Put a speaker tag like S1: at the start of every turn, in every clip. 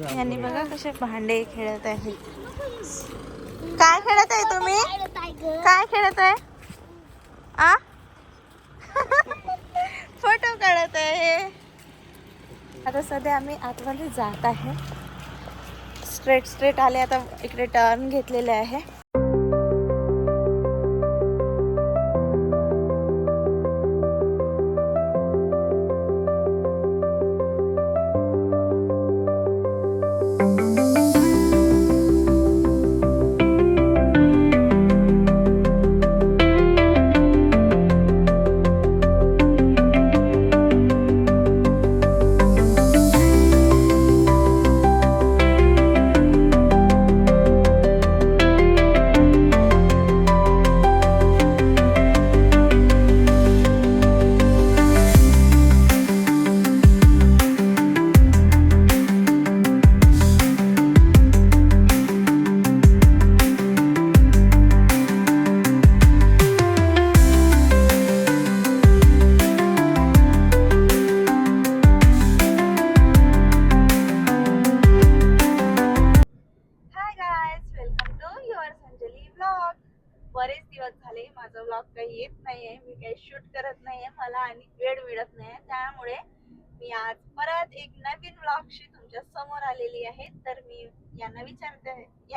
S1: यांनी बघा कसे भांडे खेळत आहे काय खेळत आहे तुम्ही? काय खेळत आहे आ? फोटो काढत आहे आता सध्या आम्ही आतमध्ये जात आहे. स्ट्रेट स्ट्रेट आले आता इकडे टर्न घेतलेले आहे.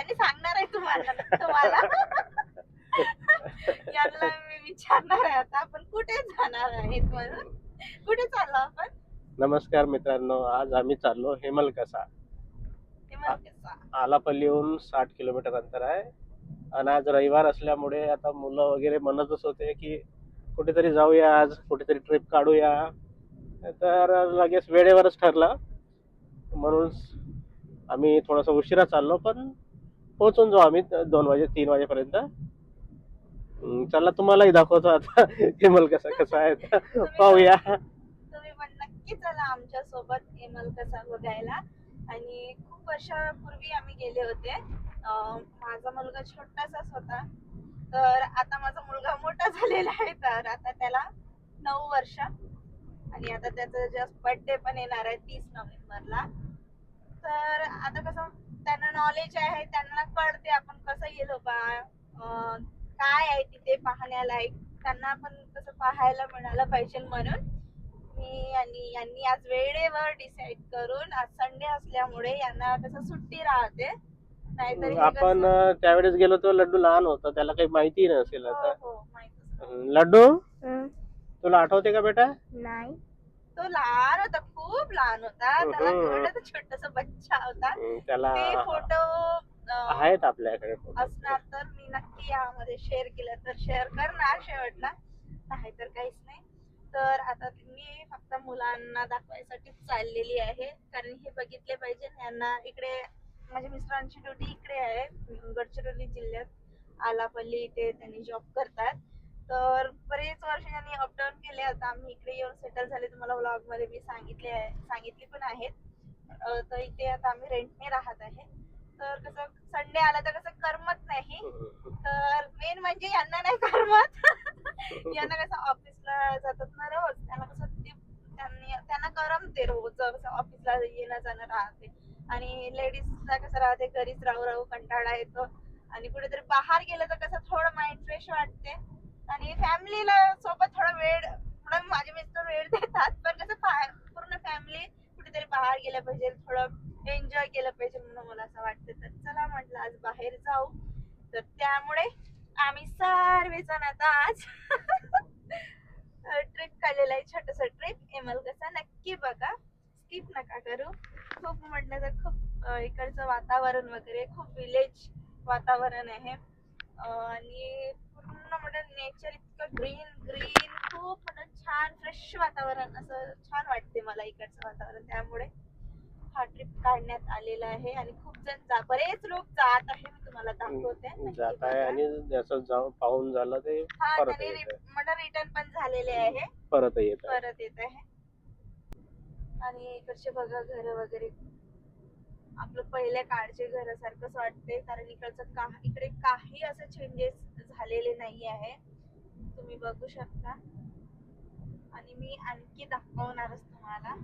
S1: विचारते यांनी सांगणार आहे तुम्हाला तुम्हाला. यांना मी विचारणार आहे आता आपण कुठे जाणार आहेत म्हणून? कुठे चाललो आपण?
S2: नमस्कार मित्रांनो आज आम्ही चाललो हेमलकसा.
S1: ते मला कसं
S2: आलापल्लीहून साठ किलोमीटर अंतर आहे. आणि आज रविवार असल्यामुळे आता मुलं वगैरे म्हणतच होते की कुठेतरी जाऊया आज कुठेतरी ट्रिप काढूया. तर लगेच वेळेवरच ठरलं. म्हणून आम्ही थोडासा उशिरा चाललो पण पोहोचून जाऊ आम्ही दोन वाजे तीन वाजेपर्यंत. चला तुम्हालाही दाखवतो आता हेमलकसा कसा कसा आहे. पाहूया.
S1: तुम्ही पण नक्की चला आमच्यासोबत एमल कसा बघायला. आणि खूप वर्षापूर्वी आम्ही गेले होते. माझा मुलगा छोटासाच होता. तर आता माझा मुलगा मोठा झालेला आहे. तर आता त्याला नऊ वर्ष. आणि आता त्याचा जस्ट बर्थडे पण येणार आहे तीस नोव्हेंबरला. तर आता कसं त्यांना नॉलेज आहे त्यांना कळते आपण कसं गेलो बा. अं, काय आहे तिथे पाहण्यालायक त्यांना पण कसं पाहायला मिळालं पाहिजे म्हणून मी आणि यांनी आज वेळेवर डिसाईड करून आज संडे असल्यामुळे यांना कसं सुट्टी राहते. नाहीतर हे
S2: आपण त्यावेळेस गेलो तो लड्डू लहान होता त्याला काही माहिती नसेल
S1: हो,
S2: आता.
S1: हो.
S2: हं, लड्डू? तुला आठवते का बेटा?
S1: नाही. तो लहान होता खूप लहान होता. त्याला छोटस बच्चा होता.
S2: त्याला
S1: ते फोटो
S2: आहेत आपल्याकडे.
S1: असणार तर मी नक्की यामध्ये शेअर केलं तर शेअर करणार शेवटला. नाही तर काहीच नाही. तर आता मी फक्त मुलांना दाखवायसाठीच चाललेली आहे. कारण हे बघितले पाहिजे यांना इकडे माझ्या मिस्टरांची ड्युटी इकडे आहे. गडचिरोली जिल्ह्यात. आलापल्ली इथे त्यांनी जॉब करतात. तर बरेच वर्ष त्यांनी अपडाऊन केले. आता आम्ही इकडे येऊन सेटल झाले. तुम्हाला व्लॉगमध्ये मी सांगितले आहे पण आहेत. तर इथे आता आम्ही रेंटने राहत आहे. तर कसं संडे आला तर कसं करमत नाही. तर मेन म्हणजे यांना नाही करमत. यांना कसं ऑफिसला जातात ना रोज. त्यांना कसं ते त्यांनी त्यांना करमते रोज. कसं ऑफिसला येणं जाणं राहते. आणि लेडीजला कसं राहते घरीच राहू राहू कंटाळा येतो. आणि कुठेतरी बाहेर गेलं तर कसं थोडं माइंड फ्रेश वाटते. आणि फॅमिलीला सोबत थोडा वेळ थोडा माझे मिस्टर वेळ देतात पण कसं बाहेर पूर्ण फॅमिली कुठेतरी बाहेर गेलं पाहिजे थोडं एन्जॉय केलं पाहिजे म्हणून मला असं वाटतं. तर चला म्हटलं आज बाहेर जाऊ. तर त्यामुळे आम्ही सर्वजण आता आज ट्रिप काढलेला आहे छोटस ट्रिप एमल कसा नक्की बघा. स्किप नका करू. खूप म्हटलं तर खूप इकडचं वातावरण वगैरे खूप विलेज वातावरण आहे. आणि पूर्ण म्हणजे नेचर इतकं ग्रीन ग्रीन खूप म्हणजे छान फ्रेश वातावरण असं छान वाटते मला इकडचं वातावरण. त्यामुळे हा ट्रिप काढण्यात आलेला आहे आणि खूप जण जा बरेच लोक जात आहे मी तुम्हाला दाखवते.
S2: जात आहे. आणि जसं जाऊन पाहून झालं ते
S1: हा
S2: परत
S1: त्याने
S2: येत आहे.
S1: म्हणजे रिटर्न पण झालेले आहे.
S2: परत येत आहे.
S1: परत येत आहे. आणि इकडचे बघा घर वगैरे आपलं पहिल्या काळचे घरासारखंच वाटते कारण इकडचं का इकडे काही असं चेंजेस झालेले नाही आहे तुम्ही बघू शकता. आणि मी आणखी दाखवणारच तुम्हाला.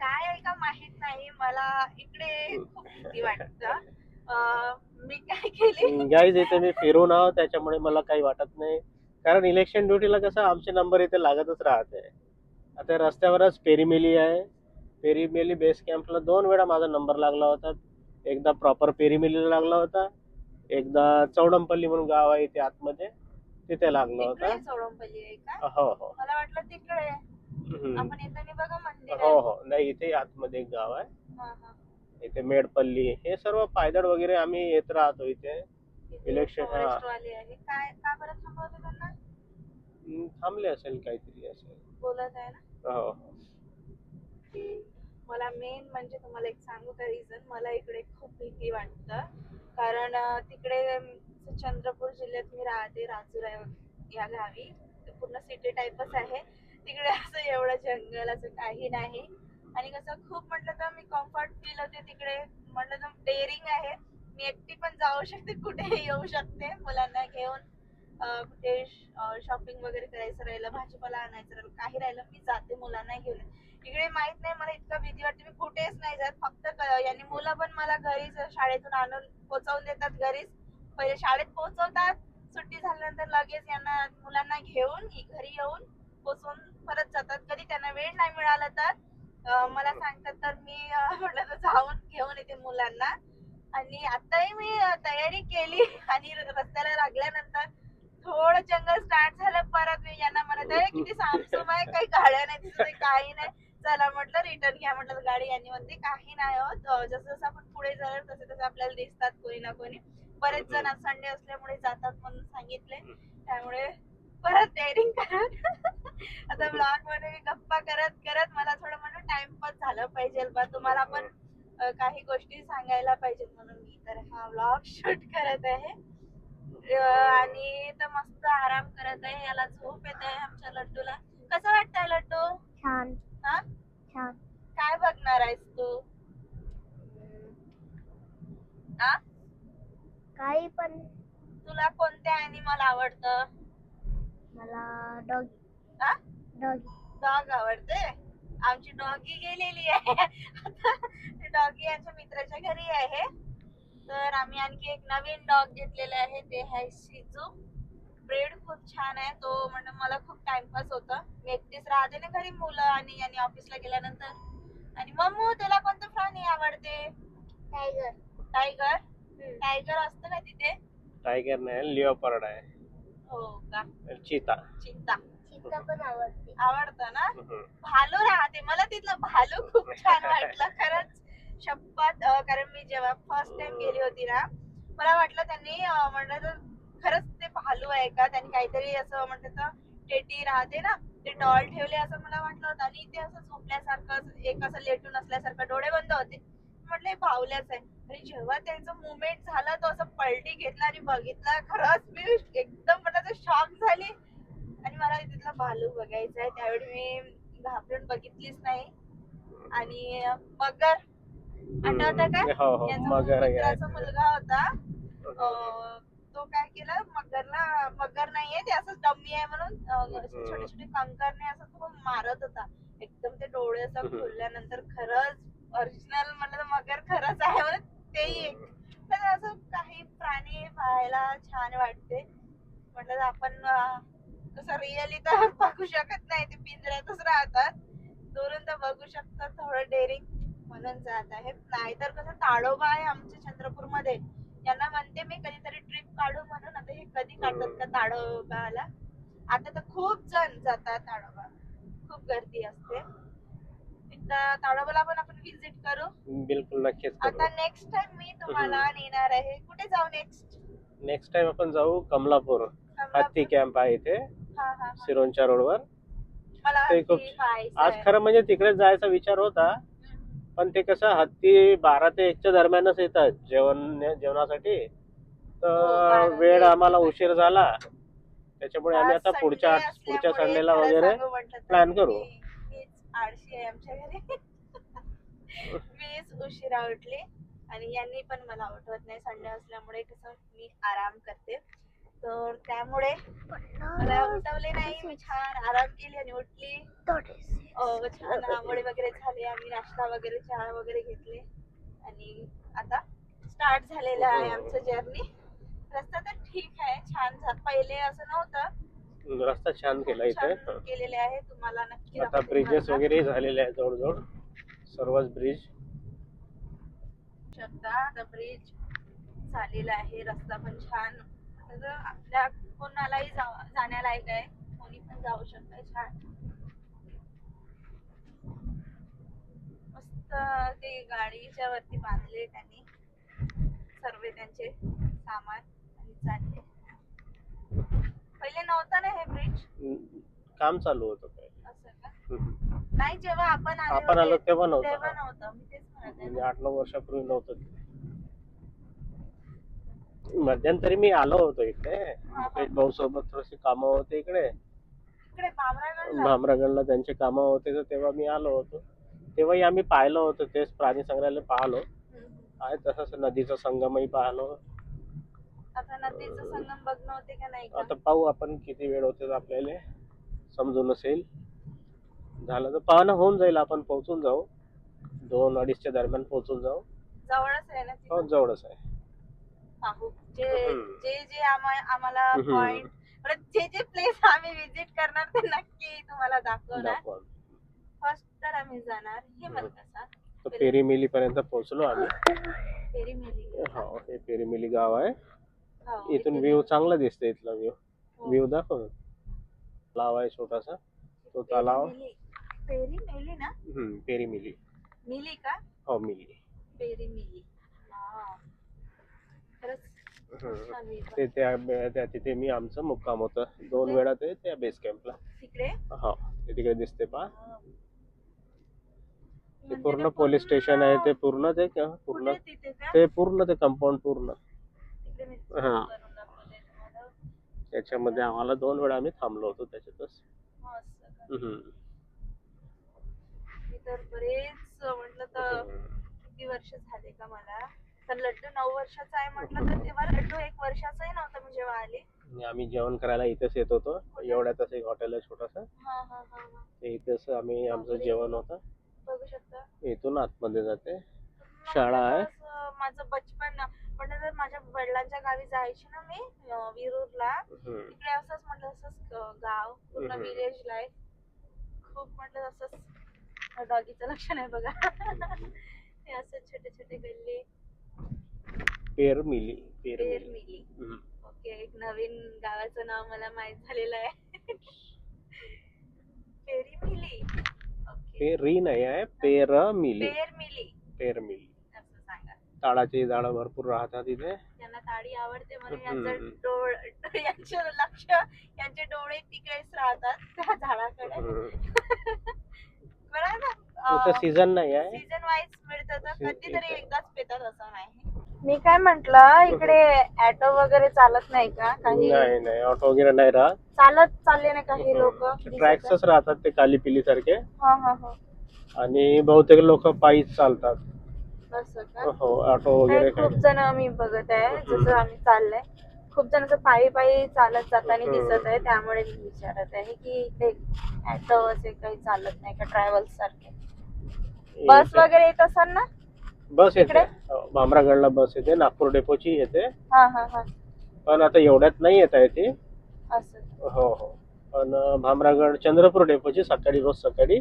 S1: काय आहे का माहीत नाही मला इकडे खूप भीती वाटत. मी काय केली?
S2: गाईज इथे मी फिरून आहो त्याच्यामुळे मला काही वाटत नाही. कारण इलेक्शन ड्युटीला कसं आमचे नंबर इथे लागतच राहते. आता रस्त्यावरच पेरीमेली आहे. पेरीमेली बेस कॅम्पला दोन वेळा माझा नंबर लागला होता. एकदा प्रॉपर पेरीमेलीला लागला होता. एकदा चौडंपल्ली म्हणून गाव आहे इथे आतमध्ये. तिथे लागला होता. हो हो.
S1: मला वाटलं तिकडे.
S2: हो. हो. नाही इथे आतमध्ये एक गाव आहे.
S1: हा, हा.
S2: इथे मेडपल्ली. हे सर्व पायदळ वगैरे आम्ही येत राहतो इथे. हा. हम्म, थांबले असेल काहीतरी असेल.
S1: बोलत आहे ना?
S2: हो.
S1: मला मेन म्हणजे तुम्हाला एक सांगू का रिझन मला इकडे खूप भीती वाटतं. कारण तिकडे चंद्रपूर जिल्ह्यात मी राहते राजूर या गावी. पूर्ण सिटी टाईपच आहे. तिकडे असं एवढं जंगल असं काही नाही. आणि कसं खूप म्हटलं तर मी कम्फर्ट फील होते तिकडे. म्हटलं तर डेअरिंग आहे. मी एकटी पण जाऊ शकते कुठे येऊ शकते. मुलांना घेऊन कुठे शॉपिंग वगैरे करायचं राहिलं भाजीपाला आणायचं राहिलं काही राहिलं मी जाते मुलांना घेऊन. इकडे माहीत नाही मला इतकं भीती वाटते. मी कुठेच नाही जात. फक्त यांनी मुलं पण मला घरीच शाळेतून आणून पोहोचवून देतात घरीच. पहिले शाळेत पोहोचवतात. सुट्टी झाल्यानंतर लगेच यांना मुलांना घेऊन घरी येऊन पोचवून परत जातात. कधी त्यांना वेळ नाही मिळाला तर मला सांगतात तर मी म्हटलं तर जाऊन घेऊन येते मुलांना. आणि आताही मी तयारी केली. आणि रस्त्याला लागल्यानंतर थोडं जंगल स्टार्ट झालं परत मी यांना म्हणत आहे किती सामसूम आहे काही गाड्या नाही काही नाही. चला म्हटलं रिटर्न घ्या म्हटलं गाडी यांनी म्हणते काही नाही होत जसं जसं आपण पुढे जाणार तसे तसे आपल्याला दिसतात कोणी ना कोणी. बरेच जण संडे असल्यामुळे जातात म्हणून सांगितले. त्यामुळे परत डेअरिंग करत आता ब्लॉगमध्ये मी गप्पा करत करत मला थोडं म्हणून टाइमपास झालं पाहिजे बा तुम्हाला पण काही गोष्टी सांगायला पाहिजेत म्हणून मी तर हा ब्लॉग शूट करत आहे. आणि तर मस्त आराम करत आहे याला झोप येत आहे आमच्या लड्डूला कसं वाटतंय लड्डू
S3: छान
S1: हा
S3: छान
S1: काय बघणार आहेस तू हा
S3: काही पण
S1: तुला कोणत्या अॅनिमल आवडतं
S3: मला डॉगी
S1: हा
S3: डॉगी
S1: डॉग आवडते आमची डॉगी गेलेली आहे डॉगी यांच्या मित्राच्या घरी आहे तर आम्ही आणखी एक नवीन डॉग घेतलेला आहे ते आहे शिजू ब्रेड खूप छान आहे तो म्हणजे मला खूप टाइमपास होतं. मी एकटीच राहते ना घरी मुलं आणि यांनी ऑफिसला गेल्यानंतर. आणि मम्मू तुला कोणतं प्राणी आवडते?
S3: टायगर
S1: टायगर टायगर असतं ना तिथे?
S2: टायगर नाही लिओपर्ड आहे.
S1: हो का?
S2: चिता
S1: चित्ता
S3: पण आवडते.
S1: आवडतं ना?
S2: हम्म.
S1: भालू राहते. मला तिथलं भालू खूप छान वाटलं. खरंच शपथ कारण मी जेव्हा फर्स्ट टाइम गेली होती ना मला वाटलं त्यांनी अं, तर खरंच ते भालू आहे का? त्यांनी काहीतरी असं म्हणतात टेटी राहते ना ते डॉल ठेवले असं मला वाटलं होतं. आणि ते असं झोपल्यासारखं एक असं लेटून असल्यासारखं डोळे बंद होते. म्हटलं हे भावल्याच आहे. आणि जेव्हा त्यांचं मुवमेंट झालं तो असं पलटी घेतला आणि बघितला खरंच मी एकदम मला शॉक झाली. आणि मला तिथला भालू बघायचा आहे. त्यावेळी मी घाबरून बघितलीच नाही. आणि मगर आठवतं का
S2: हो हो.
S1: यांचा
S2: मगर आहे.
S1: मित्राचा मुलगा होता. अं, तो काय केलं? मगरला मगर नाहीये ते असं डम्मी आहे म्हणून अं, असे
S2: हम्म.
S1: छोटे छोटे कंकरने असं तो मारत होता. एकदम ते डोळे असं
S2: हम्म.
S1: खुलल्यानंतर खरंच ओरिजिनल म्हणलं तर मगर खरंच आहे म्हणून तेही एक. तर असं काही प्राणी पाहायला छान वाटते. म्हटलं तर आपण अं, कसं रिअली तर बघू शकत नाही ते पिंजऱ्यातच राहतात. दुरून तर बघू शकतात थोडं डेअरिंग म्हणून जात आहे. नाहीतर कसं ताडोबा आहे आमच्या चंद्रपूरमध्ये यांना म्हणते मी कधीतरी ट्रिप काढू म्हणून. आता हे कधी काढतात का ताडोबाला? आता तर खूप जण जातात ताडोबा. खूप गर्दी असते. एकदा ताडोबाला पण आपण व्हिजिट करू.
S2: बिलकुल नक्कीच
S1: आता नेक्स्ट टाइम मी तुम्हाला नेणार आहे. कुठे जाऊ नेक्स्ट
S2: नेक्स्ट टाइम आपण जाऊ कमलापूर. हत्ती कॅम्प आहे इथे.
S1: हा हा
S2: सिरोंच्या रोडवर आज. खरं म्हणजे तिकडे जायचा विचार होता. पण ते कसं हत्ती बारा ते एकच्या दरम्यानच येतात जेवण जेवणासाठी
S1: हो,
S2: तर
S1: बारा
S2: वेळ आम्हाला. उशीर झाला त्याच्यामुळे आम्ही आता पुढच्या पुढच्या संडेला वगैरे plan करू.
S1: आळशी आहे आमच्या घरी मीच उशिरा उठले आणि यांनी पण मला उठवत नाही संडे असल्यामुळे कसं मी आराम करते तर त्यामुळे मला उठवले नाही मी छान आराम केली आणि उठली. छान आंघोळी वगैरे झाले आम्ही नाश्ता वगैरे चहा वगैरे घेतले. आणि आता स्टार्ट झालेलं आहे आमचं जर्नी रस्ता तर ठीक आहे छान पहिले असं नव्हतं.
S2: रस्ता छान केला इथे.
S1: केलेले आहे तुम्हाला नक्की
S2: आता ब्रिजेस. वगैरे झालेले आहेत जवळजवळ. सर्वच ब्रिज
S1: शकता आता ब्रिज झालेला आहे रस्ता पण छान. आता आपल्या कोणालाही जाण्यालायक आहे. कोणी पण जाऊ शकतं छान. मस्त ते गाडीच्या वरती बांधले त्यांनी. सर्व त्यांचे सामान आणि चालले. पहिले नव्हता ना हे ब्रिज?
S2: काम चालू होतं पहिले.
S1: असं का. नाही जेव्हा आपण आले
S2: आपण आलो तेव्हा
S1: तेव्हा
S2: नव्हतं
S1: नव्हतं. मी तेच म्हणत आहे
S2: म्हणजे. आठ नऊ वर्षापूर्वी नव्हतं. मध्यंतरी मी आलो होतो इकडे. मुकेश भाऊ सोबत थोडीशी कामं होते इकडे.
S1: इकडे
S2: भामरागडला. त्यांचे कामं होते तर तेव्हा मी आलो होतो. तेव्हाही आम्ही पाहिलं होतं तेच प्राणी संग्रहालय पाहिलो. आहे तसंच नदीचा संगमही पाहिलो.
S1: आता नदीचं संगम बघणं होते का नाही का?
S2: आता पाहू आपण किती वेळ होते आपल्याला. समजून असेल. झालं तर पाहणं होऊन जाईल. आपण पोहोचून जाऊ. दोन अडीचच्या दरम्यान पोहोचून जाऊ.
S1: जवळच आहे ना
S2: हो जवळच आहे.
S1: पाहू जे
S2: हम्म.
S1: जे जे आम्हा- आम्हाला
S2: हम्म.
S1: पॉइंट जे जे प्लेस आम्ही विजिट करणार ते नक्की तुम्हाला दाखवणार.
S2: दाखवा.
S1: फर्स्ट तर आम्ही जाणार कसा
S2: तर पेरीमिली पर्यंत पोहोचलो आम्ही.
S1: पेरीमेली.
S2: हो हे पेरीमिली गाव आहे.
S1: हो,
S2: इथून
S1: इथे
S2: व्ह्यू चांगला दिसतो इथला व्ह्यू
S1: हो.
S2: व्ह्यू दाखव. तलाव आहे छोटासा. तो तलाव
S1: पेरीमेली. पेरीमेली ना?
S2: हम्म, पेरीमिली.
S1: मिली का?
S2: हो मिली.
S1: पेरीमेली.
S2: हम्म. ते त्या त्या- तिथे मी आमचं मुक्काम होतं दोन वेळा ते त्या बेस कॅम्पला
S1: तिकडे
S2: हो ते तिकडे दिसते पा. ते
S1: म्हणजे
S2: पूर्ण पोलीस स्टेशन आहे ते पूर्ण ते का पूर्ण
S1: कुठे तिथे का
S2: ते पूर्ण ते कंपाऊंड पूर्ण
S1: तिकडे मी
S2: हा.
S1: करून दाखवते तुम्हाला.
S2: त्याच्यामध्ये आम्हाला दोन वेळा आम्ही थांबलो होतो त्याच्यातच
S1: हो, असं का?
S2: हम्म.
S1: मी तर बरेच म्हटलं तर किती वर्ष झाले का मला तर लड्डू नऊ वर्षाचा आहे म्हटलं तर तेव्हा लड्डू एक वर्षाचाही नव्हता मी जेव्हा आले.
S2: आणि आम्ही जेवण करायला इथेच येत होतो. एवढ्यातच एक हॉटेल आहे छोटासा.
S1: हा हा हा हा.
S2: ते इथेच आम्ही आमचं जेवण होतं.
S1: बघू शकता.
S2: इथून आतमध्ये जाते. शाळा आहे.
S1: असं माझं बचपन म्हटलं तर माझ्या वडिलांच्या गावी जायची ना मी अं, विरूरला.
S2: हम्म.
S1: तिकडे असंच म्हटलं असंच अं, गाव पूर्ण
S2: हम्म.
S1: विलेज लाईफ खूप म्हटलं असंच डॉगीचं लक्ष नाही बघा. हे असं छोटे छोटे गल्ली.
S2: पेर मिली पेर
S1: पेर
S2: मिली
S1: मिली
S2: हम्म.
S1: ओके एक नवीन गावाचं नाव मला माहीत झालेलं आहे. Peri milli okay.
S2: पेरी नाही आहे पेर मिली
S1: पेर मिली
S2: पेर मिली
S1: असं सांगा.
S2: ताडाची झाडं भरपूर राहतात इथे.
S1: त्यांना ताडी आवडते म्हणून
S2: हम्म.
S1: यांचं डोळ यांचे लक्ष यांचे डोळे तिकडेच राहतात त्या झाडाकडे.
S2: हम्म.
S1: बरोबर
S2: सीझन नाही आहे.
S1: सीझन वाईज मिळतं तर
S2: सी-
S1: कधीतरी. एकदाच पितात असं नाही मी काय म्हंटल इकडे ऑटो वगैरे चालत नाही का? काही
S2: नाही नाही. ऑटो वगैरे नाही राहत.
S1: चालत चालले ना काही लोक
S2: ट्रॅक्सच राहतात ते काली पिली सारखे
S1: हा हा हा.
S2: आणि बहुतेक लोक पायीच चालतात.
S1: असं का?
S2: हो ऑटो वगैरे
S1: खूप जण मी बघत आहे जसं आम्ही चाललंय. खूप जण असं पायी पायी चालत जाताना
S2: हम्म.
S1: दिसत आहे त्यामुळे मी विचारत आहे की इथे ऑटो असे काही चालत नाही का ट्रॅव्हल्स सारखे. बस वगैरे येत असेल ना?
S2: बस येते? हो, भामरागडला बस येते नागपूर डेपोची येते.
S1: हा हा हा.
S2: पण आता एवढ्यात नाही येत आहे ती
S1: असं.
S2: हो हो. पण भामरागड चंद्रपूर डेपोची सकाळी रोज सकाळी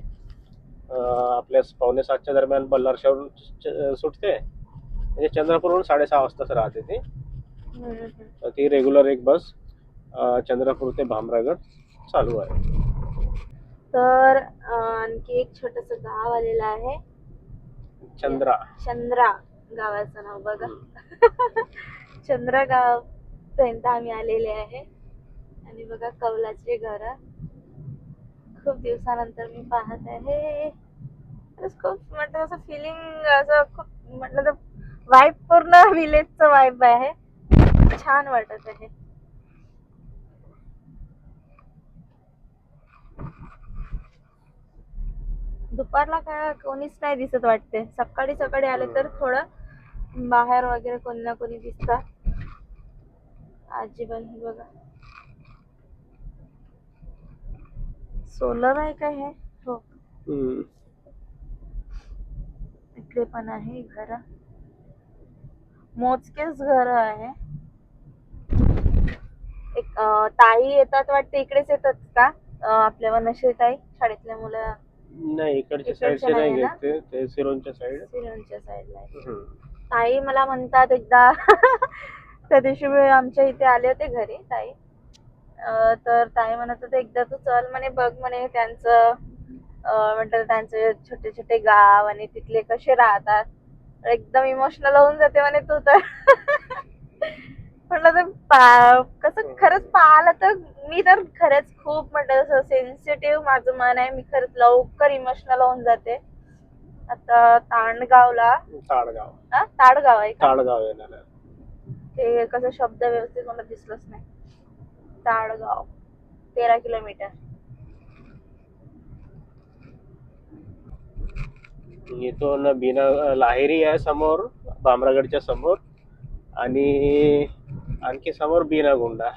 S2: आपल्या पावणे सातच्या दरम्यान बल्लारशावरून च- सुटते. म्हणजे चंद्रपूरहून साडेसहा वाजताच राहते ती. तर ती रेग्युलर एक बस चंद्रपूर ते भामरागड चालू आहे.
S1: तर आणखी एक छोटस गाव आलेलं आहे.
S2: चंद्रा.
S1: चंद्रा गावाचं नाव बघा. चंद्रा गाव पर्यंत आम्ही आलेले आहे. आणि बघा कौलाचे घर. खूप दिवसानंतर मी पाहत आहे. खूप म्हटलं असं फिलिंग असं खूप म्हटलं तर वाईब पूर्ण विलेजचं वाईब आहे. छान वाटत आहे. दुपारला काय कोणीच नाही दिसत वाटते. सकाळी सकाळी आले तर थोडं बाहेर वगैरे कोणी ना कोणी दिसतात आजी पण हे बघा. सोलर आहे काय हे? हो. इकडे पण आहे घर मोजकेच घर आहे. एक ताई येतात वाटते इकडेच येतात का? आपल्या वनश्री ताई शाळेतल्या मुलं?
S2: नाही इकडच्या
S1: इकडच्या
S2: साईडचे नाही
S1: नाही ना?
S2: घेत ते सिरोनच्या साईड.
S1: सिरियलच्या साईडला आहे. ताई मला म्हणतात एकदा त्या दिवशी मी आमच्या इथे आले होते घरी ताई. अं, तर ताई म्हणत होते एकदा तू चल म्हणे बघ म्हणे त्यांचं अं, म्हणतात त्यांचे छोटे छोटे गाव आणि तिथले कसे राहतात. एकदम इमोशनल होऊन जाते म्हणे तू तर. म्हटलं तर पा- कसं खरंच पाहिलं तर मी तर खरंच खूप म्हटलं सेन्सिटिव्ह माझं मन आहे. मी खरंच लवकर इमोशनल होऊन जाते. आता तांडगावला.
S2: ताडगाव.
S1: हा? ताडगाव आहे का?
S2: ताडगाव येणार. आहे.
S1: ते कसं शब्द व्यवस्थित मला दिसलंच नाही. ताडगाव. तेरा किलोमीटर.
S2: इथून बिना लाहेरी आहे समोर भामरागडच्या समोर. आणि आणखी समोर बिनागुंडा.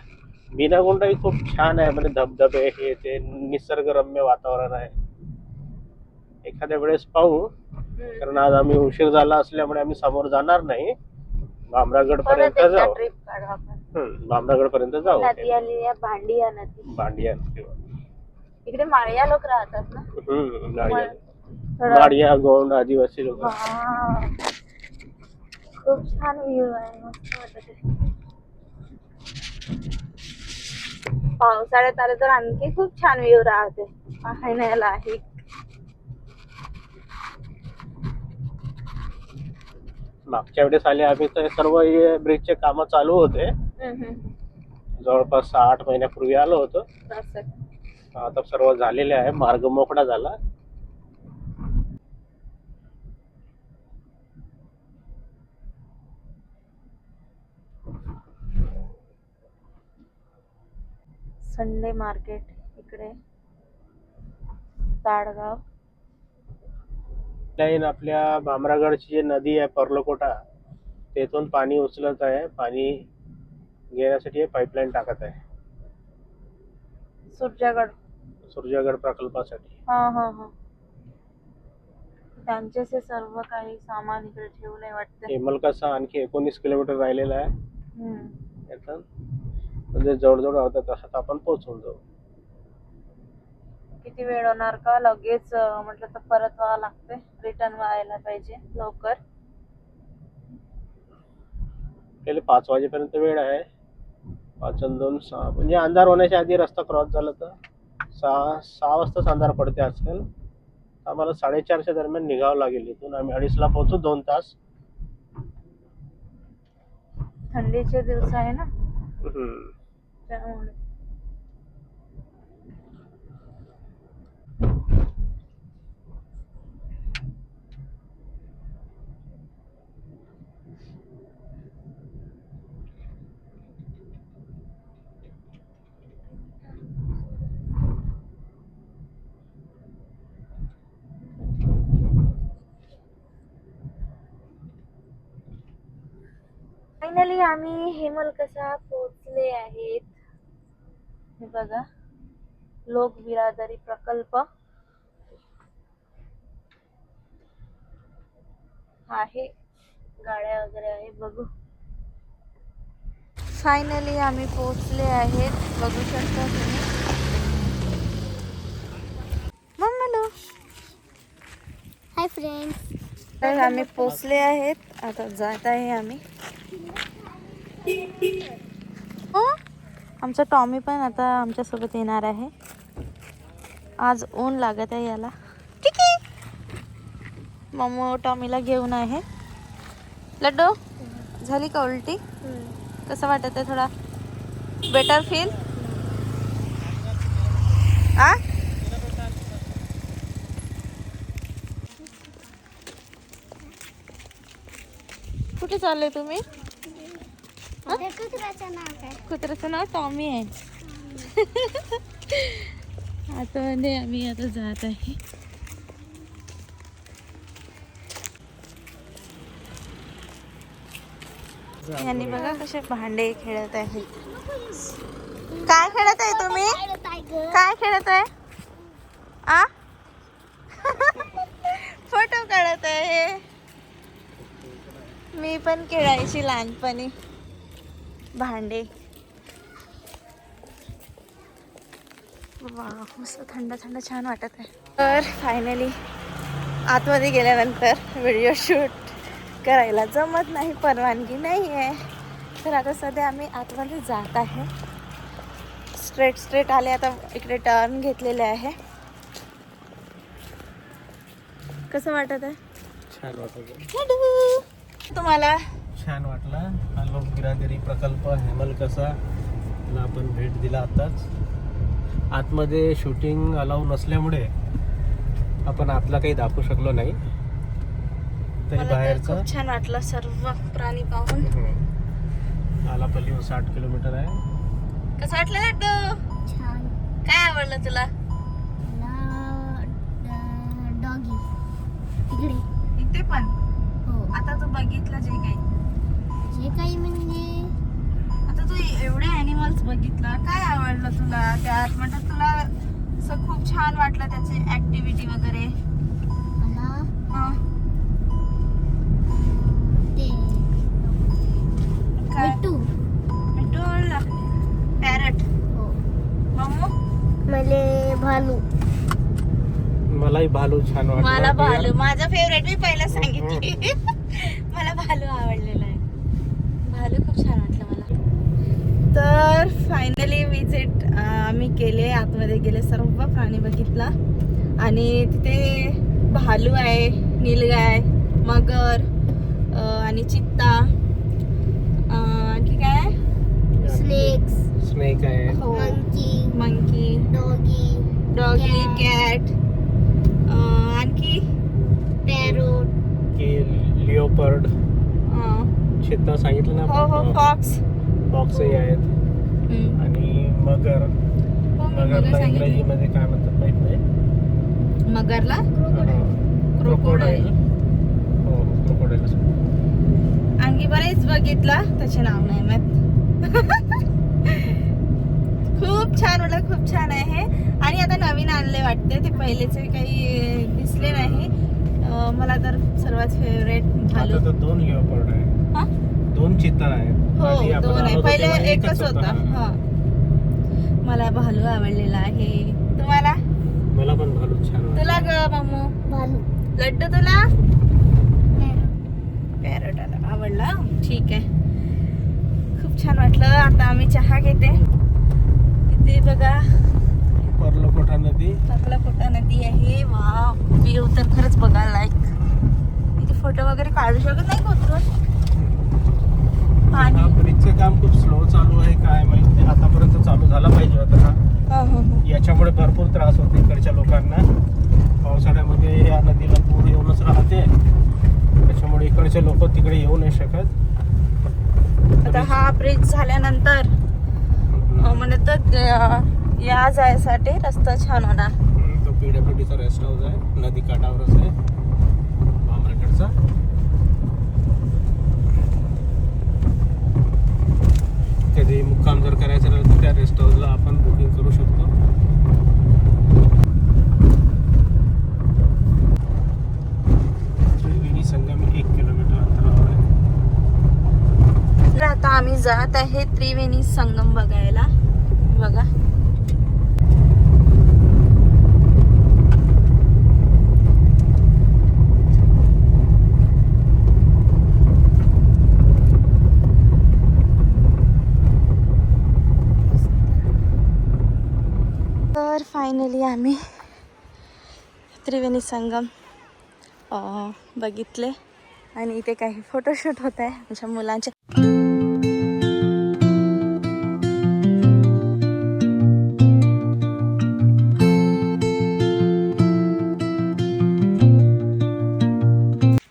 S2: बिनागुंडा ही खूप छान आहे म्हणजे धबधबे हे ते निसर्गरम्य वातावरण आहे. एखाद्या वेळेस पाहू कारण आज आम्ही उशीर झाला असल्यामुळे आम्ही समोर जाणार नाही. भामरागड पर्यंत जाऊ. भामरागड पर्यंत जाऊ.
S1: नदी आली आहे भांडिया नदी.
S2: भांडिया
S1: इकडे माळ्या लोक राहतात ना?
S2: गोंड आदिवासी लोक.
S1: खूप छान व्ह्यू आहे मस्त वाटत आहे. पावसाळ्यात आलं तर आणखी खूप छान व्ह्यू राहते. पाहण्याला आहे.
S2: मागच्या वेळेस आले आम्ही तर सर्व ब्रिजचे काम चालू होते. जवळपास सहा आठ महिन्यापूर्वी आलो होतो. आता सर्व झालेले आहे. मार्ग मोकळा झाला.
S1: संडे मार्केट इकडे. ताडगाव.
S2: लाईन आपल्या भामरागडची जी नदी आहे पर्लकोटा तेथून पाणी उचलत आहे. पाणी घेण्यासाठी पाईपलाईन टाकत आहे.
S1: सुरजागड.
S2: सूर्यगड प्रकल्पासाठी.
S1: हा हा हा. त्यांचेच हे सर्व काही सामान इकडे ठेवलंय वाटतं.
S2: हेमल कसा आणखी एकोणीस किलोमीटर राहिलेला आहे. म्हणजे जवळजवळ होता तसं आपण पोहोचून जाऊ.
S1: किती वेळ होणार का? लगेच म्हटलं तर परत व्हावं लागते. रिटर्न व्हायला पाहिजे लवकर.
S2: गेले पाच वाजेपर्यंत वेळ आहे. पाच आणि दोन सहा. म्हणजे अंधार होण्याच्या आधी रस्ता क्रॉस झाला तर? सहा सहा वाजताच अंधार पडते आजकाल. आम्हाला साडेचारच्या दरम्यान निघावं लागेल इथून. आम्ही अडीचला पोहोचू दोन तास.
S1: थंडीचे दिवस आहे ना?
S2: हम्म.
S1: फायनली आम्ही हेमल कसा पोहोचले आहेत हे बघा. लोक बिरादरी प्रकल्प. आहे. गाड्या वगैरे आहे. बघू. फायनली आम्ही पोहोचले आहेत बघू शकता तुम्ही.
S3: हाय फ्रेंड्स
S1: तर आम्ही पोचले आहेत. आता जात आहे आम्ही. आमचा टॉमी पण आता आमच्यासोबत येणार आहे. आज ऊन लागत आहे याला. ठीक आहे मम्मू टॉमीला घेऊन आहे. लड्डू झाली का उलटी? कसं वाटत आहे थोडा? बेटर फील आ? कुठे चालले तुम्ही?
S3: कुत्र्याचं नाव
S1: टॉमी आहे. आता म्हणजे आम्ही आता जात आहे. यांनी बघा कसे भांडे खेळत आहे. काय खेळत आहे तुम्ही? काय खेळत आहे? आ? फोटो काढत आहे. मी पण खेळायची लहानपणी. भांडे. वा मस्त थंड थंड छान वाटत आहे. तर फायनली आतमध्ये गेल्यानंतर व्हिडिओ शूट करायला जमत नाही परवानगी नाही आहे तर आता सध्या आम्ही आतमध्ये जात आहे. स्ट्रेट स्ट्रेट आले आता इकडे टर्न घेतलेले आहे. कसं वाटत आहे. तुम्हाला
S2: छान वाटला. हा लोक बिरादरी प्रकल्प हेमल कसा ला आपण भेट दिला आताच. आतमध्ये शूटिंग अलाव नसल्यामुळे आपण आतला काही दाखवू शकलो नाही. तरी बाहेरचा.
S1: खूप छान वाटलं सर्व प्राणी पाहून.
S2: आलापल्ली साठ किलोमीटर आहे.
S1: कसं वाटलं लड्डू?
S3: छान.
S1: काय आवडलं तुला?
S3: डॉगी. तिकडे.
S1: इथे पण?
S3: हो.
S1: आता तू बघितलं जे काही.
S3: जे काही म्हणजे
S1: आता तू एवढे अॅनिमल्स बघितलं काय आवडलं तुला त्यात? म्हणजे तुला असं खूप छान वाटलं त्याची ऍक्टिव्हिटी वगैरे.
S3: मला?
S1: हं.
S3: ते
S1: काय?
S3: मिट्टू.
S1: मिठू आवडलं पॅरट
S3: हो.
S1: मम्मू?
S3: मले भालू.
S2: मलाही भालू छान वाटला.
S1: मला भालू. माझा फेवरेट मी पहिला सांगितली. मला भालू आवडलेला आहे भालू खूप छान वाटलं मला तर फायनली विजिट आम्ही केले आतमध्ये गेले सर्व प्राणी बघितला. आणि तिथे भालू आहे निलगाय मगर आणि चित्ता. आणखी काय?
S3: स्नेक्स
S2: स्नेक आहे.
S1: हो.
S3: Monkey
S1: monkey
S3: doggy
S1: doggy
S3: Cat.
S1: Cat आणखी?
S3: पॅरोट
S2: की लिओपर्ड चित्ता सांगितलं ना
S1: हो हो फॉक्स
S2: फॉक्सही आहेत. आणि मगर
S1: हो,
S2: मगरला इंग्रजीमध्ये काय म्हणतात माहीत नाही.
S1: मगरला?
S2: क्रोकोडाईल. हो क्रोकोडाईल
S1: आणखी बरेच बघितलं त्याचे नाव नाही माहीत. खूप छान वाटलं खूप छान आहे. आणि आता नवीन आणले वाटते ते पहिलेचे काही दिसले नाही. मला तर सर्वात फेवरेट
S2: तर दोन लिओपर्ड आहे
S1: हा?
S2: दोन चित्ता आहेत.
S1: हो
S2: आधी आपण
S1: दोन आहे पहिले एकच होता. हा. मला भालू आवडलेला आहे. तुम्हाला?
S2: मला पण भालू छान
S1: तुला
S2: वाटला
S1: ग मामू?
S3: भालू.
S1: लड्डू तुला?
S3: पॅरोट.
S1: आला. आवडला? ठीक आहे. खूप छान वाटलं. आता आम्ही चहा घेते. इथे बघा.
S2: पर्लकोटा नदी.
S1: कोटा नदी आहे. वा व्ह्यू तर खरंच बघायला लायक इथे फोटो वगैरे काढू शकत नाही का उतरून
S2: हा ब्रिजचं काम खूप स्लो चालू आहे काय माहीत आतापर्यंत चालू झाला पाहिजे होता हा.
S1: हो, हो, हो.
S2: याच्यामुळे भरपूर त्रास होतो इकडच्या लोकांना. पावसाळ्यामध्ये या नदीला पूर येऊनच राहते. त्याच्यामुळे इकडचे लोक तिकडे येऊ नाही शकत.
S1: आता हा ब्रिज झाल्यानंतर म्हणत या जायसाठी रस्ता छान होणार.
S2: तो पीडब्ल्यूडीचा रेस्ट हाऊस आहे. नदी काठावरच आहे. कधी मुक्काम जर करायचं राहिलं तर त्या रेस्ट हाऊसला आपण बुकिंग करू शकतो. त्रिवेणी संगम एक किलोमीटर अंतरावर आहे.
S1: तर आता आम्ही जात आहे त्रिवेणी संगम बघायला. बघा तर फायनली आम्ही त्रिवेणी संगम बघितले. आणि इथे काही फोटोशूट होत आहे आमच्या मुलांचे.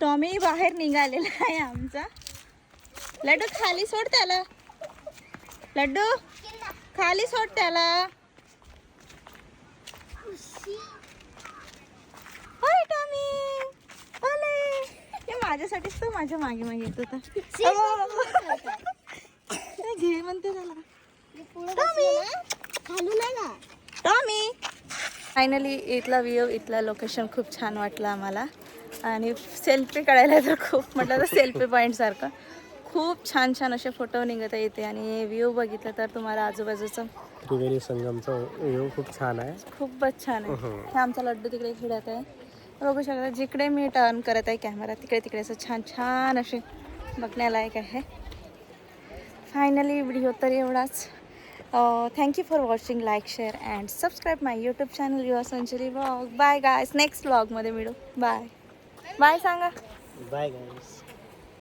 S1: टॉमी बाहेर निघालेला आहे आमचा. लड्डू खाली सोड त्याला. लड्डू खाली सोड त्याला. होय टॉमी ओले हे माझ्यासाठीच तो माझ्या मागे मागे येत होता. घे म्हणते
S3: ना
S1: टॉमी फायनली इथला व्ह्यू इथलं लोकेशन खूप छान वाटलं आम्हाला. आणि सेल्फी काढायला तर खूप म्हटलं तर सेल्फी पॉईंटसारखं खूप छान छान असे फोटो निघत आहे इथे. आणि व्ह्यू बघितलं तर तुम्हाला आजूबाजूचं
S2: त्रिवेणी संगमचा व्ह्यू खूप छान आहे.
S1: खूपच छान आहे. हे आमचा लड्डू तिकडे खेळत आहे. बघू शकता जिकडे मी टर्न करत आहे कॅमेरा तिकडे तिकडे असं छान छान असे बघण्यालायक आहे. फायनली व्हिडिओ तर एवढाच. Thank you for watching like share and subscribe my YouTube channel your century blog bye guys next ब्लॉगमध्ये मिळू. बाय बाय सांगा.
S2: Bye guys